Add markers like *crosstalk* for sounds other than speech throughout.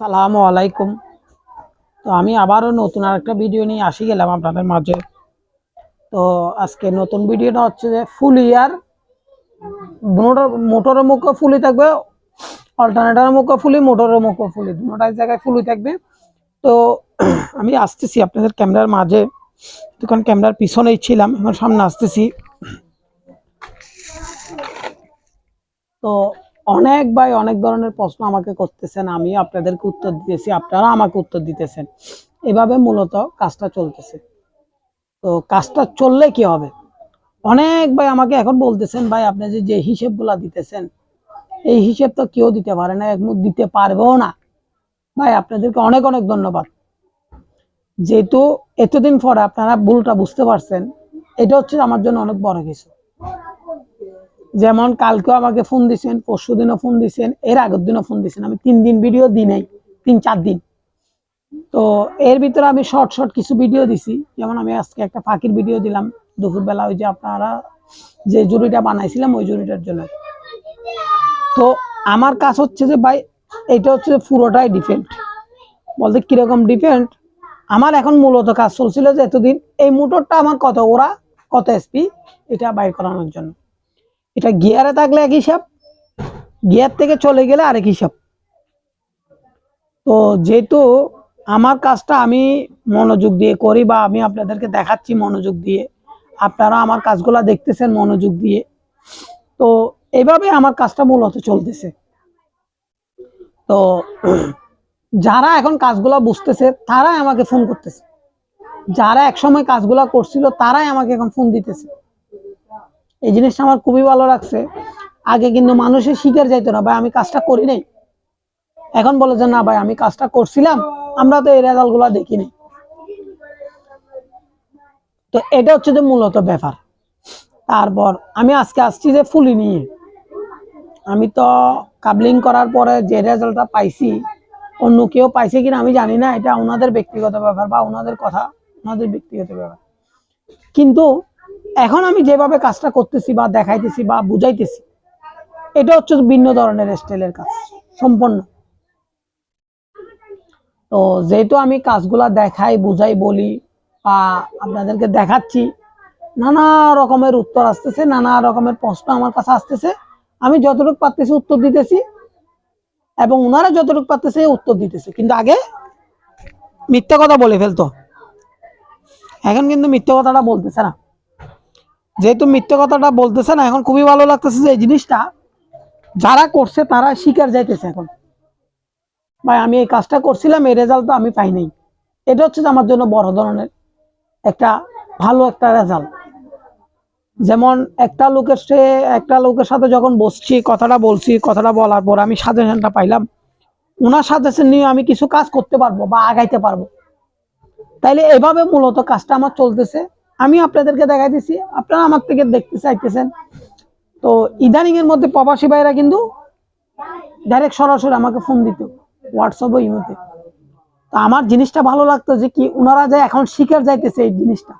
সালামু আলাইকুম। তো আমি আবারও নতুন আরেকটা ভিডিও নিয়ে আসি গেলাম আপনাদের মাঝে। তো আজকে নতুন ভিডিওটা হচ্ছে যে ফুল ইয়ার। মোটর, মোটরের মুখও ফুলি থাকবে অল্টারনেটারের মুখও ফুলি মোটরের মুখও ফুলি দুটাই জায়গায় ফুলি থাকবে। তো *clears throat* আমি আসতেছি আপনাদের ক্যামেরার মাঝে। তখন ক্যামেরার পিছনেই ছিলাম, এখন সামনে আসতেছি। তো অনেক ভাই অনেক ধরনের প্রশ্ন আমাকে করতেছেন আমি আপনাদেরকে উত্তর দিতেছি আপনারা আমাকে উত্তর দিতেছেন। এভাবে মূলত কাজটা চলতেছে। তো কাজটা চললে কি হবে? অনেক ভাই আমাকে এখন বলতেছেন, ভাই, আপনি যে যে হিসেবগুলা দিতেছেন, এই হিসেব তো কেউ দিতে পারে না একমুখ দিতে পারবেও না। ভাই, আপনাদেরকে অনেক অনেক ধন্যবাদ। যেহেতু এতদিন পরে আপনারা ভুলটা বুঝতে পারছেন, এটা হচ্ছে আমার জন্য অনেক বড় কিছু। যেমন কালকেও আমাকে ফোন দিছেন পরশু দিনও ফোন দিছেন, এর আগের দিনও ফোন দিছেন। আমি তিন দিন ভিডিও দিই নাই, তিন চার দিন। তো এর ভিতরে আমি শর্ট শর্ট কিছু ভিডিও দিছি। যেমন আমি আজকে একটা ফাঁকির ভিডিও দিলাম। দুপুরবেলা ওই যে আপনারা যে জুড়িটা বানাইছিলাম, ওই জুড়িটার জন্য। তো আমার কাজ হচ্ছে যে ভাই, এটা হচ্ছে পুরোটাই ডিফেন্ট বলতে কীরকম ডিফেন্ট আমার এখন মূলত কাজ চলছিল যে এতদিন এই মোটরটা আমার কত ওরা, কত এসপি এটা বাইর করানোর জন্য। এটা গিয়ারে থাকলে এক হিসাব, গিয়ার থেকে চলে গেলে আরেক হিসাব। তো যেহেতু আমার কাজটা আমি মনোযোগ দিয়ে করি বা আমি আপনাদেরকে দেখাচ্ছি মনোযোগ দিয়ে, আপনারা আমার কাজগুলা দেখতেছেন মনোযোগ দিয়ে, তো এইভাবে আমার কাজটা মূলত চলতেছে। তো যারা এখন কাজগুলা বুঝতেছে, তারাই আমাকে ফোন করতেছে। যারা একসময় কাজগুলা করছিল, তারাই আমাকে এখন ফোন দিতেছে। এই জিনিসটা আমার খুবই ভালো লাগছে। আগে কিন্তু মানুষের শিকার যাইতো না, ভাই, আমি কাজটা করি নাই। এখন বলে যে, না, ভাই, আমি কাজটা করছিলাম, আমরা তো এই রেজাল্টগুলা দেখিনি তো এটা হচ্ছে যে মূলত ব্যাপার। তারপর আমি আজকে আসছি যে ফুলি নিয়ে। আমি তো কাবলিং করার পরে যে রেজাল্টটা পাইছি, অন্য কেউ পাইছে কিনা আমি জানি না, এটা ওনাদের ব্যক্তিগত ব্যাপার বা ওনাদের কথা, ওনাদের ব্যক্তিগত ব্যাপার। কিন্তু এখন আমি যেভাবে কাজটা করতেছি বা দেখাইতেছি বা বুঝাইতেছি, এটা হচ্ছে ভিন্ন ধরনের স্টাইলের কাজ, সম্পন্ন। তো যেহেতু আমি কাজগুলা দেখাই, বুঝাই, বলি বা আপনাদেরকে দেখাচ্ছি, নানা রকমের উত্তর আসতেছে, নানা রকমের প্রশ্ন আমার কাছে আসতেছে, আমি যতটুকু পারতেছি উত্তর দিতেছি, এবং ওনারা যতটুকু পারতেছে উত্তর দিতেছে। কিন্তু আগে মিথ্যা কথা বলে ফেলতো। এখন কিন্তু মিথ্যা কথাটা বলতেছে না। যেহেতু মিথ্যে কথাটা বলতেছে না, এখন খুবই ভালো লাগতেছে যে এই জিনিসটা যারা করছে তারা শিকার যাইতেছে এখন। ভাই, আমি এই কাজটা করছিলাম, এই রেজাল্ট তো আমি পাই নাই। এটা হচ্ছে আমার জন্য বড় ধরনের একটা ভালো একটা রেজাল্ট যেমন একটা লোকের সে, একটা লোকের সাথে যখন বসছি, কথাটা বলছি, কথাটা বলার পর আমি সাজেশনটা পাইলাম ওনার সাজেশন নিয়ে আমি কিছু কাজ করতে পারব বা আগাইতে পারব। তাইলে এভাবে মূলত কাজটা আমার চলতেছে। আমি আপনাদেরকে দেখাই দিছি। আপনারা আমার থেকে দেখতে চাইতেছেন। তো ইদানিং এর মধ্যে প্রবাসী ভাইরা কিন্তু ডাইরেক্ট সরাসরি আমাকে ফোন দিত হোয়াটসঅ্যাপ ইমোতে তো। আমার জিনিসটা ভালো লাগতো যে কি ওনারা যে এখন শিকার যাইতেছে এই জিনিসটা।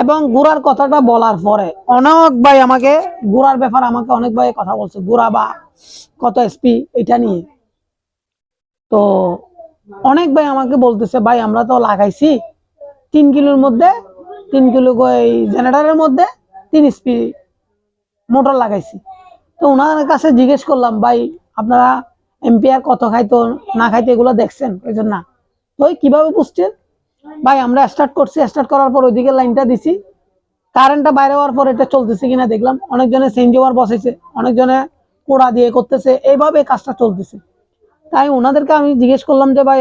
এবং গুড়ার কথাটা বলার পরে অনেক ভাই আমাকে, গুড়ার ব্যাপার আমাকে অনেক ভাই কথা বলছে, গুড়া বা কত এসপি এটা নিয়ে। তো অনেক ভাই আমাকে বলতেছে, ভাই, আমরা তো লাগাইছি তিন কিলোর মধ্যে, তিন কিলো এই জেনারেটারের মধ্যে তিন স্পি মোটর লাগাইছি। তো ওনার কাছে জিজ্ঞেস করলাম, ভাই, আপনারা এম্পিয়ার কত খাইতো, না খাইতো, এগুলো দেখছেন? ওই জন্য না। তো ওই কীভাবে বুঝছেন ভাই, আমরা স্টার্ট করছি স্টার্ট করার পর ওইদিকে লাইনটা দিছি। কারেন্টটা বাইরে হওয়ার পর এটা চলতেছে কিনা দেখলাম। অনেকজনে সেঞ্জি ওয়ার বসেছে অনেকজনে কোড়া দিয়ে করতেছে, এইভাবে কাজটা চলতেছে। তাই ওনাদেরকে আমি জিজ্ঞেস করলাম যে, ভাই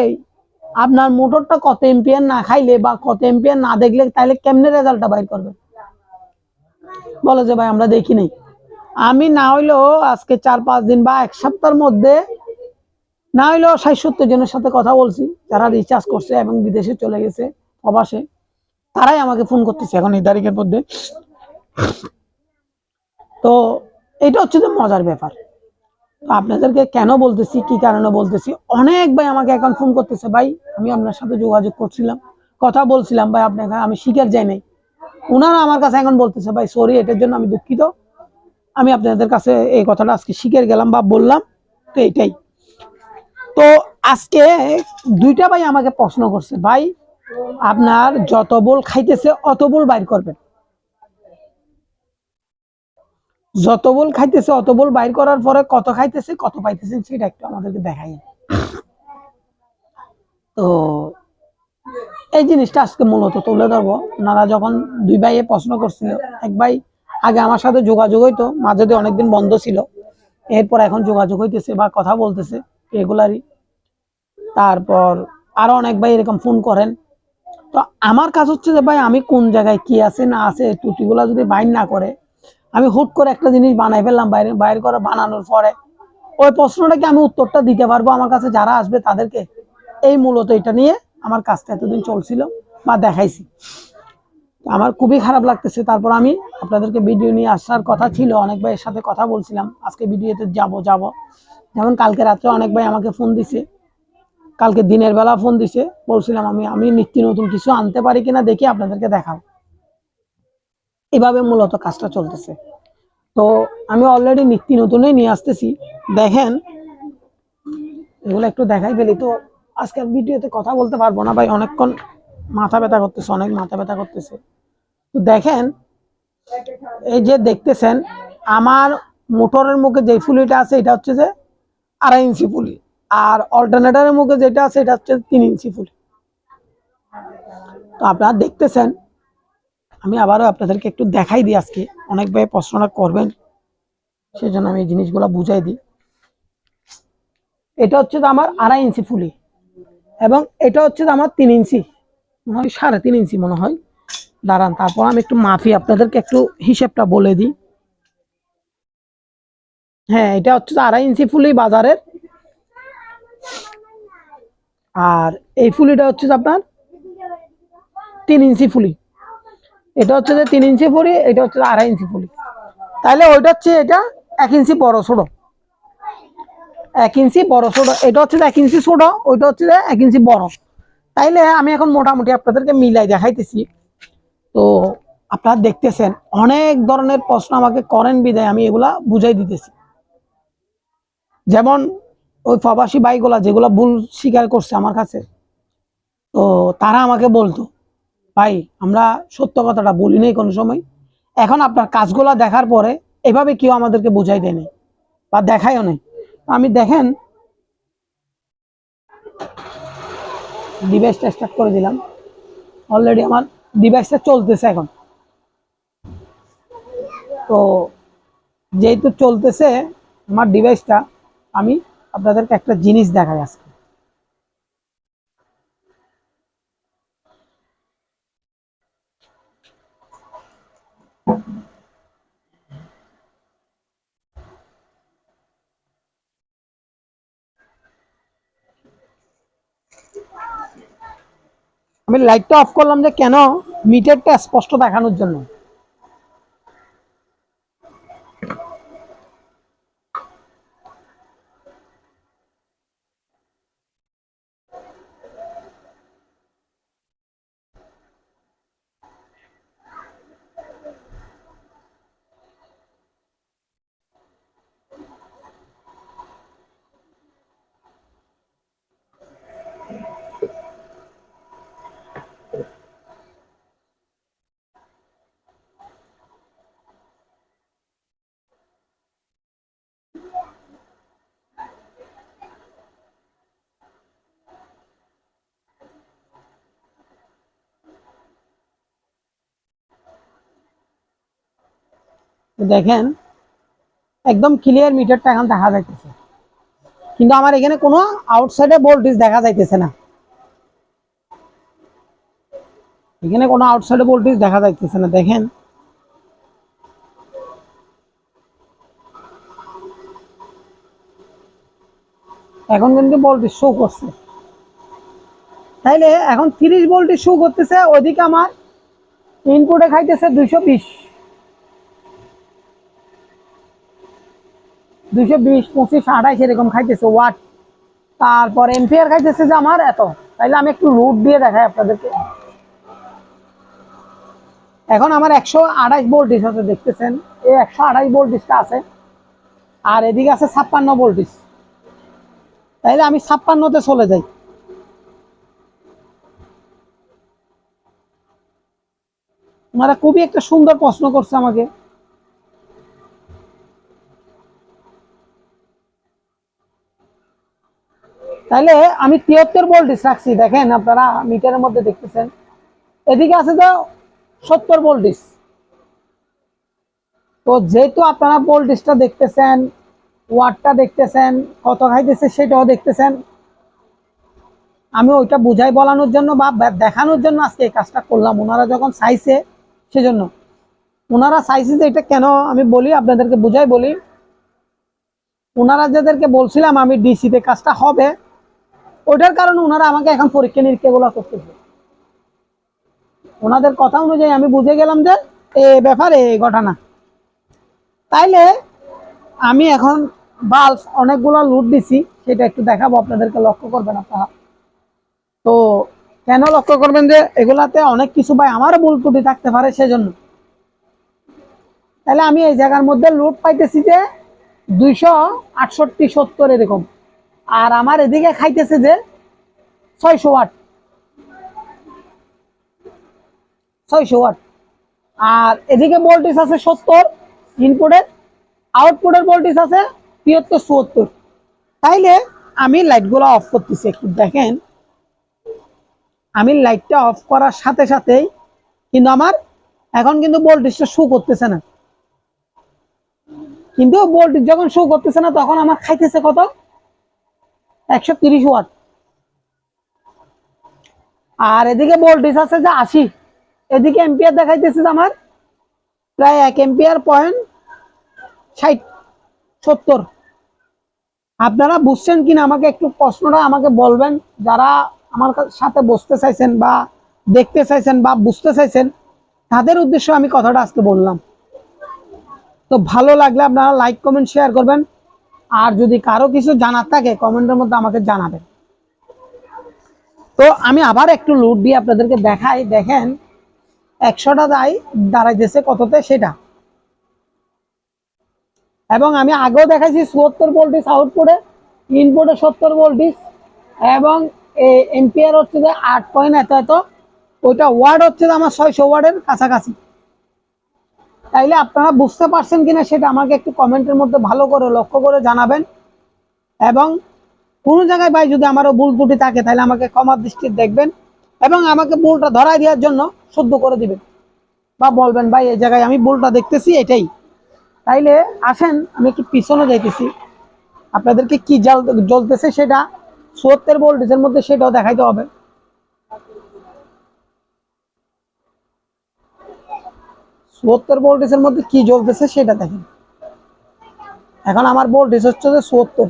আপনার মোটরটা কত এম্পিয়ার না খাইলে বা কত এম্পিয়ার না দেখলে তাইলে কেমনে রেজাল্টটা বাইর করবে? বলে যে ভাই, আমরা দেখি নাই। আমি না হইলেও আজকে চার পাঁচ দিন বা এক সপ্তাহের মধ্যে না হইলেও ষাট সত্তর জনের সাথে কথা বলছি, যারা রিচার্জ করছে এবং বিদেশে চলে গেছে, প্রবাসে, তারাই আমাকে ফোন করতেছে এখন এই তারিখের মধ্যে। তো এটা হচ্ছে যে মজার ব্যাপার। তো আপনাদেরকে কেন বলতেছি, কি কারণে বলতেছি? অনেক ভাই আমাকে এখন ফোন করতেছে, ভাই, আমি আপনার সাথে যোগাযোগ করছিলাম, কথা বলছিলাম, ভাই, আপনাকে আমি শিকার যাই নাই। ওনারা আমার কাছে এখন বলতেছে, ভাই সরি এটার জন্য আমি দুঃখিত। আমি আপনাদের কাছে এই কথাটা আজকে শিখে গেলাম বা বললাম, তো এটাই। তো আজকে দুইটা ভাই আমাকে প্রশ্ন করছে, ভাই, আপনার যত বল খাইতেছে, অত বল বাইর করবেন। যত বল খাইতেছে, অত বল বাইর করার পরে কত খাইতেছে, কত পাইতেছেন সেটা একটু আমাদেরকে দেখাই। তো এই জিনিসটা আজকে মূলত তুলে ধরবো। ওনারা যখন দুই ভাইয়ে প্রশ্ন করছিল, এক ভাই আগে আমার সাথে যোগাযোগ হইতো, মাঝে অনেকদিন বন্ধ ছিল, এরপর এখন যোগাযোগ হইতেছে বা কথা বলতেছে রেগুলারই তারপর আরও অনেক ভাই এরকম ফোন করেন। তো আমার কাজ হচ্ছে যে, ভাই, আমি কোন জায়গায় কি আছে, না আছে ত্রুটিগুলো যদি বাইর না করে আমি হুট করে একটা জিনিস বানাই ফেললাম, বাইরে, বাইর করে বানানোর পরে। ওই প্রশ্নটা কি আমি উত্তরটা দিতে পারব? আমার কাছে যারা আসবে তাদেরকে এই মূলত এটা নিয়ে আমার কাজটা এতদিন চলছিল বা দেখাইছি। আমার খুবই খারাপ লাগতেছে। তারপর আমি আপনাদেরকে ভিডিও নিয়ে আসার কথা ছিল। অনেক ভাইয়ের সাথে কথা বলছিলাম। আজকে ভিডিওতে যাব যাব। যেমন কালকে রাত্রে অনেক ভাই আমাকে ফোন দিছে। কালকে দিনের বেলা ফোন দিছে। বলছিলাম আমি আমি নিত্য নতুন কিছু আনতে পারি কিনা দেখি আপনাদেরকে দেখাবো। এভাবে মূলত কাজটা চলতেছে। তো আমি অলরেডি নিত্য নতুনই নিয়ে আসতেছি। দেখেন, এগুলো একটু দেখাই ফেলি। তো আজকের ভিডিওতে কথা বলতে পারব না ভাই, অনেকক্ষণ মাথা ব্যথা করতেছে, অনেক মাথা ব্যথা করতেছে। তো দেখেন, এই যে দেখতেছেন, আমার মোটরের মুখে যে ফুলিটা আছে, এটা হচ্ছে যে আড়াই ইঞ্চি ফুলি। আর অল্টারনেটারের মুখে যেটা আছে, এটা হচ্ছে তিন ইঞ্চি ফুলি। তো আপনারা দেখতেছেন আমি আবারও আপনাদেরকে একটু দেখাই দিই আজকে। অনেক ভাই প্রশ্নটা করবেন সেই জন্য আমি এই জিনিসগুলো বুঝাই দিই। এটা হচ্ছে যে আমার আড়াই ইঞ্চি ফুলি এবং এটা হচ্ছে যে আমার তিন ইঞ্চি, মনে হয় সাড়ে তিন ইঞ্চি মনে হয়। দাঁড়ান, তারপর আমি একটু মাফি আপনাদেরকে একটু হিসেবটা বলে দিই। হ্যাঁ এটা হচ্ছে আড়াই ইঞ্চি ফুলি বাজারের। আর এই ফুলিটা হচ্ছে আপনার তিন ইঞ্চি ফুলি। এটা হচ্ছে যে তিন ইঞ্চি ফুলি, এটা হচ্ছে আড়াই ইঞ্চি ফুলি। তাহলে ওইটা হচ্ছে এটা এক ইঞ্চি বড় ছোট। এক ইঞ্চি বড় ছোট, এটা হচ্ছে এক ইঞ্চি ছোট, ওইটা হচ্ছে এক ইঞ্চি বড়। তাইলে আমি এখন মোটামুটি আপনাদেরকে মিলাই দেখাইতেছি। তো আপনারা দেখতেছেন, অনেক ধরনের প্রশ্ন আমাকে করেন বিদায় আমি এগুলা বুঝাই দিতেছি। যেমন ওই প্রবাসী ভাইগুলা যেগুলা ভুল স্বীকার করছে আমার কাছে, তো তারা আমাকে বলতো ভাই, আমরা সত্য কথাটা বলি নাই কোনো সময়। এখন আপনার কাজগুলা দেখার পরে এভাবে কেউ আমাদেরকে বুঝাই দেয়নি বা দেখায়ও নাই। আমি দেখেন ডিভাইসটা স্টার্ট করে দিলাম। অলরেডি আমার ডিভাইসটা চলতেছে এখন। তো যেহেতু চলতেছে, আমার ডিভাইসটা আমি আপনাদেরকে একটা জিনিস দেখাই আজকে। আমি লাইটটা অফ করলাম যে কেন মিটারটা স্পষ্ট দেখানোর জন্য। দেখেন, একদম ক্লিয়ার মিটারটা এখন দেখা যাইতেছে। কিন্তু আমার এখানে কোনো আউটসাইডে ভোল্টেজ দেখা যাইতেছে না। এখানে কোনো আউটসাইডে ভোল্টেজ দেখা যাইতেছে না, দেখেন। এখন কিন্তু ভোল্টেজ শো করছে। তাইলে এখন তিরিশ ভোল্টেজ শো করতেছে, ওইদিকে আমার ইনপুটে খাইতেছে দুইশো বিশ। দুইশো বিশ, পঁচিশ, আঠাইশ এরকম খাইতেছে ওয়াট তারপর এম্পিয়ার খাইতেছে যে আমার এত। তাইলে আমি একটু রুট দিয়ে দেখাই আপনাদেরকে। এখন আমার একশো আঠাইশ ভোল্টেজ আছে, দেখতেছেন? এই একশো আঠাইশ ভোল্টেজটা আছে। আর এদিকে আছে ছাপ্পান্ন ভোল্টেজ তাইলে আমি ছাপ্পান্নতে চলে যাই। ওনারা খুবই একটা সুন্দর প্রশ্ন করছে আমাকে। তাহলে আমি তিয়াত্তর ভোল্টেজ রাখছি, দেখেন আপনারা মিটারের মধ্যে দেখতেছেন। এদিকে আছে তো সত্তর ভোল্টেজ তো যেহেতু আপনারা ভোল্টেজটা দেখতেছেন, ওয়াটটা দেখতেছেন, কত খাইতেছে সেটাও দেখতেছেন। আমি ওইটা বুঝাই বলানোর জন্য বা দেখানোর জন্য আজকে এই কাজটা করলাম। ওনারা যখন চাইছে, সেজন্য। ওনারা চাইছে যে এটা কেন আমি বলি, আপনাদেরকে বুঝাই বলি। ওনারা যাদেরকে বলছিলাম আমি ডিসিতে কাজটা হবে ওইটার কারণে ওনারা আমাকে এখন পরীক্ষা নিরীক্ষাগুলো করতেছে। ওনাদের কথা অনুযায়ী আমি বুঝে গেলাম যে এ ব্যাপারে ঘটনা। তাইলে আমি এখন বাল্ব অনেকগুলো লুট দিছি, সেটা একটু দেখাবো, আপনাদেরকে লক্ষ্য করবেন আপনারা। তো কেন লক্ষ্য করবেন যে এগুলাতে অনেক কিছু ভাই আমারও ভুল ত্রুটি থাকতে পারে সেজন্য। তাহলে আমি এই জায়গার মধ্যে লুট পাইতেছি যে দুইশো আটষট্টি সত্তর এরকম। আর আমার এদিকে খাইতেছে যে ছয়শো ওয়াট। ছয়শো ওয়াট। আর এদিকে ভোল্টেজ আছে সত্তর ইনপুটের আউটপুটের ভোল্টেজ আছে তিয়াত্তর, চুয়াত্তর। তাইলে আমি লাইটগুলো অফ করতেছি একটু, দেখেন। আমি লাইটটা অফ করার সাথে সাথেই কিন্তু আমার এখন কিন্তু ভোল্টেজটা শু করতেছে না। কিন্তু ভোল্টেজ যখন শো করতেছে না, তখন আমার খাইতেছে কত? একশো তিরিশ ওয়াট। আর এদিকে ভোল্টেজ আছে যে আশি। এদিকে এম্পিয়ার দেখাইতেছে আমার, প্রায় এক এম্পিয়ার পয়েন্ট ষাট, সত্তর। আপনারা বুঝছেন কিনা আমাকে একটু প্রশ্নটা আমাকে বলবেন, যারা আমার সাথে বসতে চাইছেন বা দেখতে চাইছেন বা বুঝতে চাইছেন, তাদের উদ্দেশ্যে আমি কথাটা আজকে বললাম। তো ভালো লাগলে আপনারা লাইক কমেন্ট শেয়ার করবেন। আর যদি কারও কিছু জানার থাকে, কমেন্টের মধ্যে আমাকে জানাবেন। তো আমি আবার একটু লুট দিয়ে আপনাদেরকে দেখাই। দেখেন, একশোটা দায় দাঁড়াইতেছে কততে সেটা। এবং আমি আগেও দেখাইছি চুয়াত্তর ভোল্টেজ আউটপুটে ইনপুটে সত্তর ভোল্টেজ এবং এম্পিয়ার হচ্ছে যে আট পয়েন্ট এত এত, ওইটা ওয়ার্ড হচ্ছে যে আমার ছয়শো ওয়ার্ডের কাছাকাছি। তাইলে আপনারা বুঝতে পারছেন কিনা সেটা আমাকে একটু কমেন্টের মধ্যে ভালো করে, লক্ষ্য করে জানাবেন। এবং কোনো জায়গায় ভাই যদি আমারও ভুল ত্রুটি থাকে তাহলে আমাকে ক্ষমার দৃষ্টি দেখবেন এবং আমাকে ভুলটা ধরাই দেওয়ার জন্য শুদ্ধ করে দিবেন। বা বলবেন, ভাই, এই জায়গায় আমি ভুলটা দেখতেছি, এটাই। তাইলে আসেন, আমি একটু পিছনে যাইতেছি। আপনাদেরকে কি জল জ্বলতেছে সেটা চুয়াত্তর ভোল্টেজের মধ্যে সেটাও দেখাইতে হবে। চুয়াত্তর ভোল্টেজের মধ্যে কি জ্বলতেছে সেটা দেখেন। এখন আমার ভোল্টেজ হচ্ছে যে চুয়াত্তর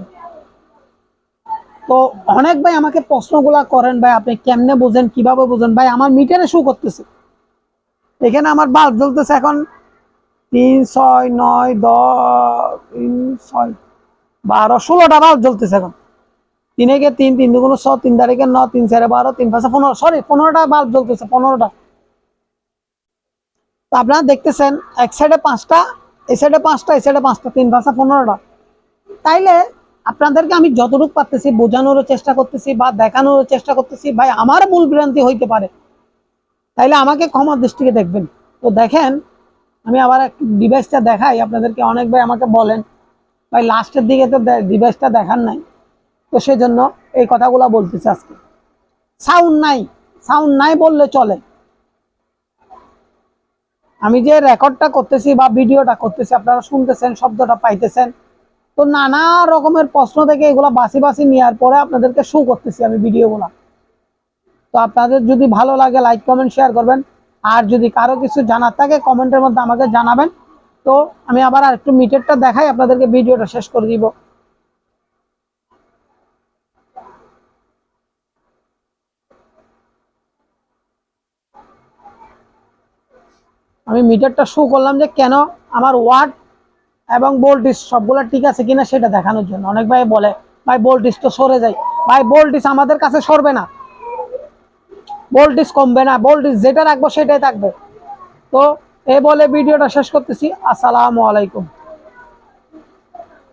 তো অনেক ভাই আমাকে প্রশ্নগুলা করেন, ভাই, আপনি কেমনে বোঝেন? কীভাবে বোঝেন? ভাই, আমার মিটারে শু করতেছে। এখানে আমার বাল্ব জ্বলতেছে এখন তিন, ছয়, নয়, দশ, তিন, ছয়, বারো, ষোলোটা বাল্ব জ্বলতেছে এখন। তিন একে তিন তিন দুগুণ ছ তিন তারিখে ন তিন চারে বারো, তিন পাঁচে পনেরো, সরি, পনেরোটা বাল্ব জ্বলতেছে, পনেরোটা। তো আপনারা দেখতেছেন, এক সাইডে পাঁচটা, এই সাইডে পাঁচটা, এই সাইডে পাঁচটা, তিন পাঁচটা পনেরোটা। তাইলে আপনাদেরকে আমি যতটুকু পারতেছি বোঝানোরও চেষ্টা করতেছি বা দেখানোর চেষ্টা করতেছি, ভাই আমার ভুল ভ্রান্তি হইতে পারে। তাইলে আমাকে ক্ষমা দৃষ্টিকে দেখবেন। তো দেখেন, আমি আবার একটু ডিভাইসটা দেখাই, আপনাদেরকে অনেক ভাই আমাকে বলেন। ভাই লাস্টের দিকে তো ডিভাইসটা দেখার নাই। তো সেজন্য এই কথাগুলো বলতেছি আজকে। সাউন্ড নাই। সাউন্ড নাই বললে চলে। আমি যে রেকর্ডটা করতেছি বা ভিডিওটা করতেছি, আপনারা শুনতেছেন, শব্দটা পাইতেছেন, তো নানা রকমের প্রশ্ন থেকে এগুলা বাসি বাসি নেওয়ার পরে আপনাদেরকে শো করতেছি আমি ভিডিওগুলা। তো আপনাদের যদি ভালো লাগে লাইক কমেন্ট শেয়ার করবেন। আর যদি কারও কিছু জানার থাকে কমেন্টের মধ্যে আমাকে জানাবেন। তো আমি আবার আর একটু মিটারটা দেখাই, আপনাদেরকে ভিডিওটা শেষ করে দিব। আমি মিটারটা শো করলাম যে কেন আমার ওয়াট এবং ভোল্টেজ সবগুলো ঠিক আছে কিনা সেটা দেখানোর জন্য। অনেক ভাই বলে, ভাই ভোল্টেজ তো সরে যায়। ভাই ভোল্টেজ আমাদের কাছে সরবে না। ভোল্টেজ কমবে না। ভোল্টেজ যেটা রাখব সেটাই থাকবে। তো এ বলে ভিডিওটা শেষ করতেছি। আসসালামু আলাইকুম।